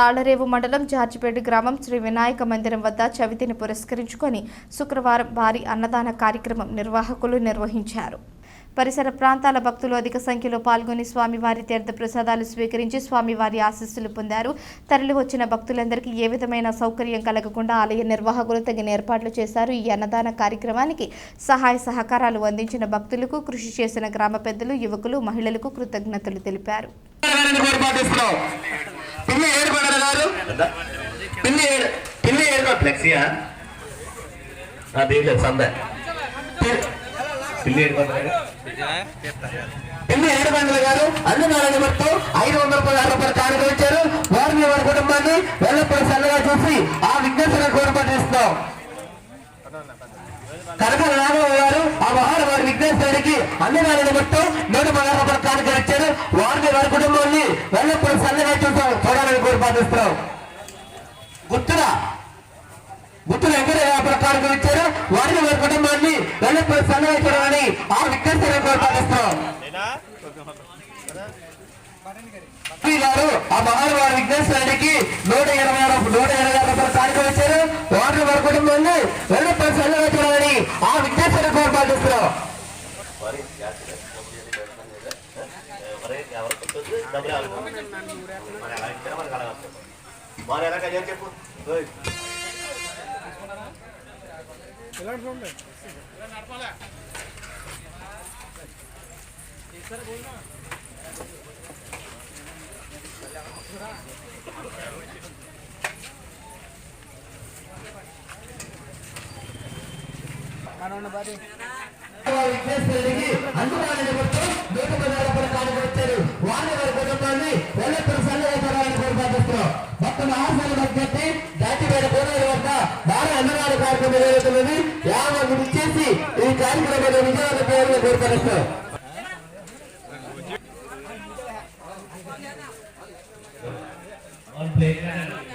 తాళరేవు మండలం జార్జిపేట గ్రామం శ్రీ వినాయక మందిరం వద్ద చవితిని పురస్కరించుకొని శుక్రవారం భారీ అన్నదాన కార్యక్రమం నిర్వాహకులు నిర్వహించారు. పరిసర ప్రాంతాల భక్తులు అధిక సంఖ్యలో పాల్గొని స్వామివారి తీర్థ ప్రసాదాలు స్వీకరించి స్వామివారి ఆశీస్సులు పొందారు. తరలి వచ్చిన భక్తులందరికీ ఏ విధమైన సౌకర్యం కలగకుండా ఆలయ నిర్వాహకులు తగిన ఏర్పాట్లు చేశారు. ఈ అన్నదాన కార్యక్రమానికి సహాయ సహకారాలు అందించిన భక్తులకు కృషి చేసిన గ్రామ పెద్దలు యువకులు మహిళలకు కృతజ్ఞతలు తెలిపారు. పిల్లి ఏడు పండుగ గారు. పిల్లి ఏడు పిల్లి ఏడు ఫ్లెక్సీయా? నా దీంట్లో సంద పిల్లి ఏడు పండుగ పిల్లి ఏడు పండుగ గారు అన్ని నారాయణ మొత్తం ఐదు వందల పదహారు రూపాయలు కానుక వచ్చారు వారిని వారి కుటుంబాన్ని వెళ్ళప్పుడు చల్లగా చూసి ఆ విఘ్నేశ్వర ఏర్పాటిస్తున్నాం కనక రాఘవ గారు ఆ మహానుభావుడు విఘ్నేశ్వరుడికి అన్ని నారాయణ మొత్తం నూట పదహారు రూపాయలు కానుక వచ్చారు వారిని వారి కుటుంబాన్ని వెళ్ళప్పుడు చల్లగా చూసాం చూడాలని ఏర్పాటిస్తున్నాం గుర్తురా గుర్తులు ఎక్కడ ప్రకారం ఇచ్చారు. వారిని వారి కుటుంబాన్ని వెళ్ళిపోయి సన్నవేశారని ఆ విజ్ఞప్తి ఏర్పాటిస్తున్నాం గారు ఆ మహానుభావుడు విఘ్నేశ్వరుడికి నూట ఇరవై ఆరు నూట ఇరవై ఆరు రూపాయలు కానుక ఇచ్చారు. వారిని వారి కుటుంబాన్ని వెళ్ళిపోయి సన్నవేశారని ఆ విఘ్నేశ్వరుడు ఏర్పాటిస్తున్నాం మరి మరి ఎవరికి వస్తుంది ఓయ్. విఘ్నేశ్వరుడికి అందుబాటులో మొత్తం నూట పదహారు రూపాయలు వచ్చారు వారిని వారి కుటుంబాన్ని మొత్తం ఆశలు తగ్గట్టి దాటిపేట కోనేరు వద్ద బాగా అన్నదాన కార్యక్రమం జరుగుతున్నది விஜயாத பேருங்க பொறுத்தரப்பு On play.